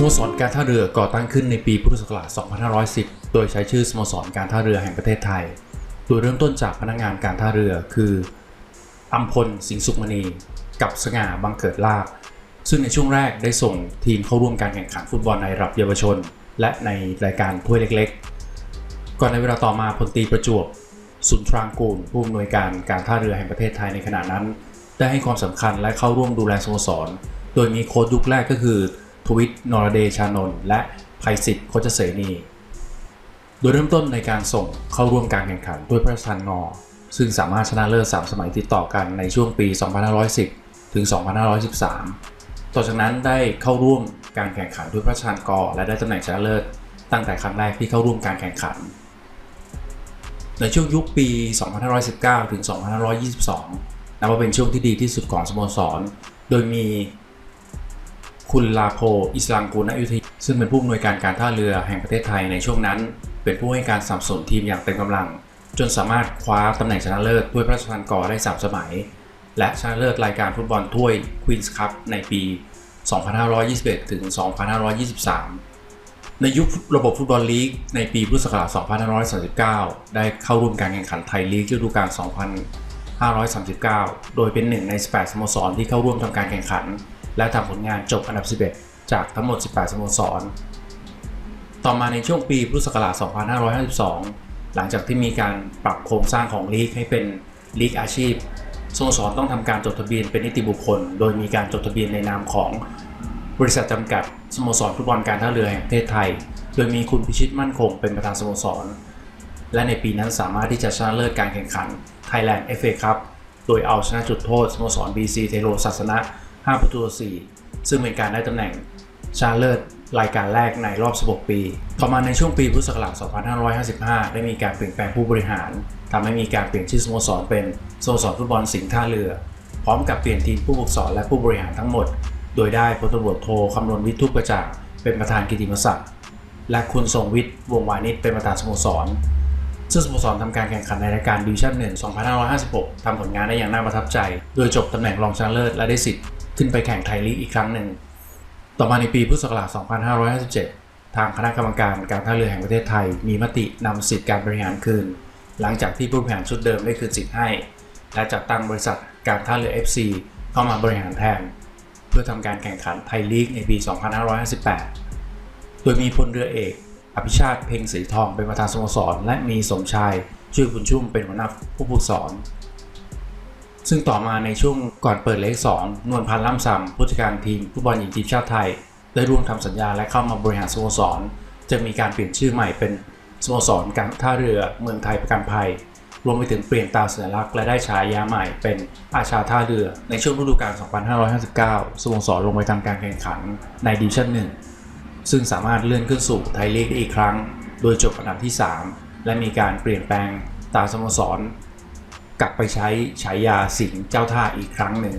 สโมสรการท่าเรือก่อตั้งขึ้นในปีพุทธศักราช 2510 โดยใช้ชื่อสโมสรการท่าเรือแห่งประเทศไทย โดยเริ่มต้นจากพนักงานการท่าเรือคืออัมพลสิงห์สุขมณี กับสง่าบังเกิดลาภซึ่งในช่วงแรกได้ส่งทีมเข้าร่วมการแข่งขันฟุตบอลในระดับเยาวชน และในรายการถ้วยเล็กๆ ก่อนในเวลาต่อมาพลตีประจวบสุนทรางกูลผู้อำนวยการการท่าเรือแห่งประเทศไทยในขณะนั้น ได้ให้ความสำคัญและเข้าร่วมดูแลสโมสร โดยมีโค้ชยุคแรกก็คือ ทวิตนรเดชานนท์และภัยศิษฐ์โคจเสนี โดยเริ่มต้นในการส่งเข้าร่วมการแข่งขันด้วยพระราชทานงอ ซึ่งสามารถชนะเลิศ3สมัยติดต่อกันในช่วงปี 2510 ถึง 2513 ต่อจากนั้นได้เข้าร่วมการแข่งขันด้วยพระราชทานกอ และได้ตำแหน่งชนะเลิศตั้งแต่ครั้งแรกที่เข้าร่วมการแข่งขัน ในช่วงยุคปี 2519 ถึง 2522 นับว่าเป็นช่วงที่ดีที่สุดของสโมสร โดยมี คุณลาโพอิสลามกุลอยุธยาซึ่งเป็นผู้อำนวยการการท่าเรือแห่งประเทศไทยในช่วงนั้น เป็นผู้ให้การสนับสนุนทีมอย่างเต็มกำลัง จนสามารถคว้าตำแหน่งชนะเลิศด้วยพระราชทานกอได้3สมัย และชนะเลิศรายการฟุตบอลถ้วยควีนส์คัพในปี 2521 ถึง 2523 ในยุคระบบฟุตบอลลีกในปีพุทธศักราช 2539 ได้เข้าร่วมการแข่งขันไทยลีกฤดูกาล 2539 โดยเป็นหนึ่งใน 18 สโมสรที่เข้าร่วมทำการแข่งขัน และทำผลงานจบอันดับ 11 จากทั้งหมด 18สโมสร ต่อมาในช่วงปีพุทธศักราช 2552 หลังจากที่มีการปรับโครงสร้างของลีกให้เป็นลีกอาชีพสโมสรต้องทำการจดทะเบียนเป็นนิติบุคคล โดยมีการจดทะเบียนในนามของบริษัทจำกัดสโมสรฟุตบอลการท่าเรือแห่งประเทศไทย โดยมีคุณพิชิตมั่นคงเป็นประธานสโมสร และในปีนั้นสามารถที่จะชนะเลิศการแข่งขัน Thailand FA Cup โดยเอาชนะจุดโทษสโมสร BC เทโรศาสนะ 5 ประตูต่อ4ซึ่งเป็นการได้ตำแหน่งชนะเลิศรายการแรกในรอบ 16 ปี ต่อมาในช่วงปีพุทธศักราช 2555 ได้มีการเปลี่ยนแปลงผู้บริหารทำให้มีการเปลี่ยนชื่อสโมสรเป็นสโมสรฟุตบอลสิงห์ท่าเรือ พร้อมกับเปลี่ยนทีมผู้ฝึกสอนและผู้บริหารทั้งหมด โดยได้พลตำรวจโทคำนวณวิทย์ทุกประจักษ์เป็นประธานกิตติมศักดิ์ และคุณทรงวิทย์ วงวานิชเป็นประธานสโมสร ซึ่งสโมสรทำการแข่งขันในรายการดิวิชั่น1 2556ทำผลงานได้อย่างน่าประทับใจ โดยจบตำแหน่งรองชนะเลิศและได้สิทธิ์ ขึ้นไปแข่งไทยลีกอีกครั้งหนึ่ง ต่อมาในปีพุทธศักราช 2557 ทางคณะกรรมการการท่าเรือแห่งประเทศไทย มีมตินำสิทธิการบริหารคืน หลังจากที่ผู้บริหารชุดเดิมได้คืนสิทธิ์ให้ และจัดตั้งบริษัทการท่าเรือ FC เข้ามาบริหารแทน เพื่อทำการแข่งขันไทยลีกในปี 2558 โดยมีพลเรือเอกอภิชาติเพ็งศรีทองเป็นประธานสโมสร และมีสมชายช่วยบุญชุ่มเป็นหัวหน้าผู้ฝึกสอน ซึ่งต่อมาในช่วงก่อนเปิดเลข2นวลพันธ์ล่ำซำผู้จัดการทีมฟุตบอลหญิงทีมชาติไทย ได้ร่วมทำสัญญาและเข้ามาบริหารสโมสร จะมีการเปลี่ยนชื่อใหม่เป็นสโมสรการท่าเรือเมืองไทยประกันภัย รวมไปถึงเปลี่ยนตาสัญลักษณ์และได้ฉายาใหม่เป็นอาชาท่าเรือ ในช่วงฤดูกาล 2559 สโมสรลงไปทำการแข่งขันในดิวิชั่น1 ซึ่งสามารถเลื่อนขึ้นสู่ไทยลีกได้อีกครั้ง โดยจบอันดับที่ 3 และมีการเปลี่ยนแปลงตาสโมสร กลับไปใช้ฉายาสิงเจ้าท่าอีกครั้งหนึ่ง